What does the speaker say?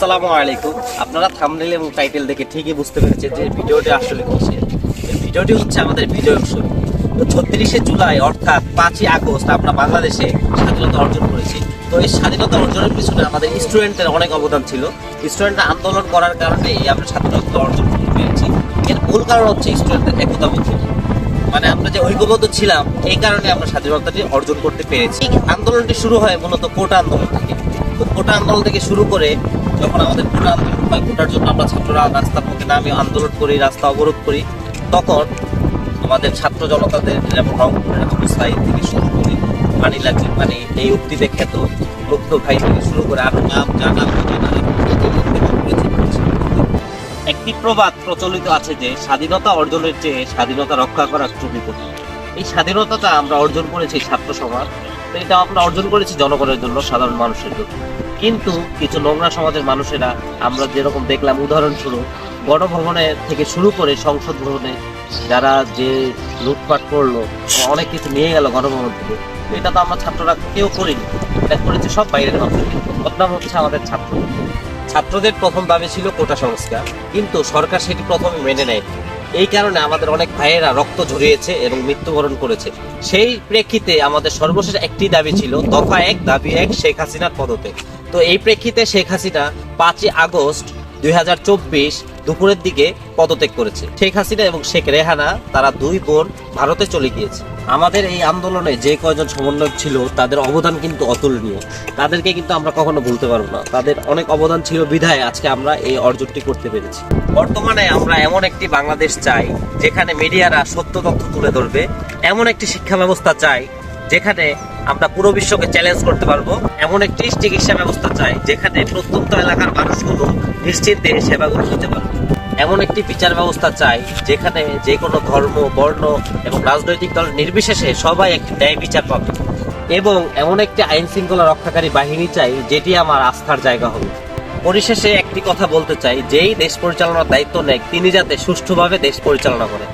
আসসালামু আলাইকুম। আপনারা থাম্বনেল এবং টাইটেল দেখে ঠিকই বুঝতে পেরেছেন যে ভিডিওটি আসলে কিসের ভিডিওটি হচ্ছে আমাদের বিজয় উৎসব তো ছত্রিশে জুলাই, অর্থাৎ পাঁচই আগস্ট, আমরা বাংলাদেশে স্বাধীনতা অর্জন করেছি। তো এই স্বাধীনতা অর্জনের পিছনে আমাদের স্টুডেন্টের অনেক অবদান ছিল। স্টুডেন্টরা আন্দোলন করার কারণে এই আমরা স্বাধীনতা অর্জন করতে পেরেছি এর মূল কারণ হচ্ছে স্টুডেন্টদের একতাবদ্ধ মানে আমরা যে ঐক্যবদ্ধ ছিলাম, এই কারণে আমরা স্বাধীনতাটি অর্জন করতে পেরেছি। আন্দোলনটি শুরু হয় মূলত কোটা আন্দোলন থেকে। কোটা আন্দোলন থেকে শুরু করে যখন আমাদের কোটা আন্দোলন হয় কোটার জন্য আমরা ছাত্ররা রাস্তার পথে নামে আন্দোলন করি রাস্তা অবরোধ করি তখন আমাদের ছাত্র জনতাদের যেমন রংপুরের অবস্থায় থেকে শুরু করে পানি লাগবে মানে এই উক্তিতে খ্যাত মুক্ত ভাই থেকে শুরু করে আরও নাম জানা একটি প্রবাদ প্রচলিত আছে যে স্বাধীনতা অর্জনের চেয়ে স্বাধীনতা রক্ষা করা খুবই কঠিন এই স্বাধীনতাটা আমরা অর্জন করেছি ছাত্র সমাজ তো এটা আমরা অর্জন করেছি জনগণের জন্য, সাধারণ মানুষের জন্য। কিন্তু কিছু নোংরা সমাজের মানুষেরা আমরা যেরকম দেখলাম উদাহরণস্বরূপ গণভবনে থেকে শুরু করে সংসদ ভবনে যারা যে লুটপাট করল, অনেক কিছু নিয়ে গেল গণভবন থেকে, এটা তো আমরা ছাত্ররা কেউ করিনি। এটা করেছে সব বাইরের মানুষ। বদনাম হচ্ছে আমাদের ছাত্র। ছাত্রদের প্রথম দাবি ছিল কোটা সংস্কার, কিন্তু সরকার সেটি প্রথমে মেনে নেয় এই কারণে আমাদের অনেক ভাইয়েরা রক্ত ঝরিয়েছে এবং মৃত্যুবরণ করেছে। সেই প্রেক্ষিতে আমাদের সর্বশেষ একটি দাবি ছিল, দফা এক, দাবি এক, শেখ হাসিনার পদতে তো এই প্রেক্ষিতে শেখ হাসিনা পাঁচই আগস্ট দুই হাজার চব্বিশ দুপুরের দিকে পদত্যাগ করেছে। শেখ হাসিনা এবং শেখ রেহানা তারা দুই বোন ভারতে চলে গিয়েছে। আমাদের এই আন্দোলনে যে কয়জন সমন্বয়ক ছিল, তাদের অবদান কিন্তু অতুলনীয়। তাদেরকে কিন্তু আমরা কখনো ভুলতে পারব না। তাদের অনেক অবদান ছিল বিধায় আজকে আমরা এই অর্জনটি করতে পেরেছি। বর্তমানে আমরা এমন একটি বাংলাদেশ চাই, যেখানে মিডিয়ারা সত্য তথ্য তুলে ধরবে। এমন একটি শিক্ষা ব্যবস্থা চাই, যেখানে আমরা পুরো বিশ্বকে চ্যালেঞ্জ করতে পারব। এমন একটি চিকিৎসা ব্যবস্থা চাই, যেখানে প্রত্যন্ত এলাকার নিশ্চিন্তে সেবাগুলো নিতে পারবে এমন একটি বিচার ব্যবস্থা চাই, যেখানে যে কোনো ধর্ম, বর্ণ এবং রাজনৈতিক দল নির্বিশেষে সবাই একটি ন্যায় বিচার পাবে। এবং এমন একটি আইন শৃঙ্খলা রক্ষাকারী বাহিনী চাই, যেটি আমার আস্থার জায়গা হবে। পরিশেষে একটি কথা বলতে চাই, যেই দেশ পরিচালনার দায়িত্ব নেয় তিনি যাতে সুষ্ঠুভাবে দেশ পরিচালনা করেন।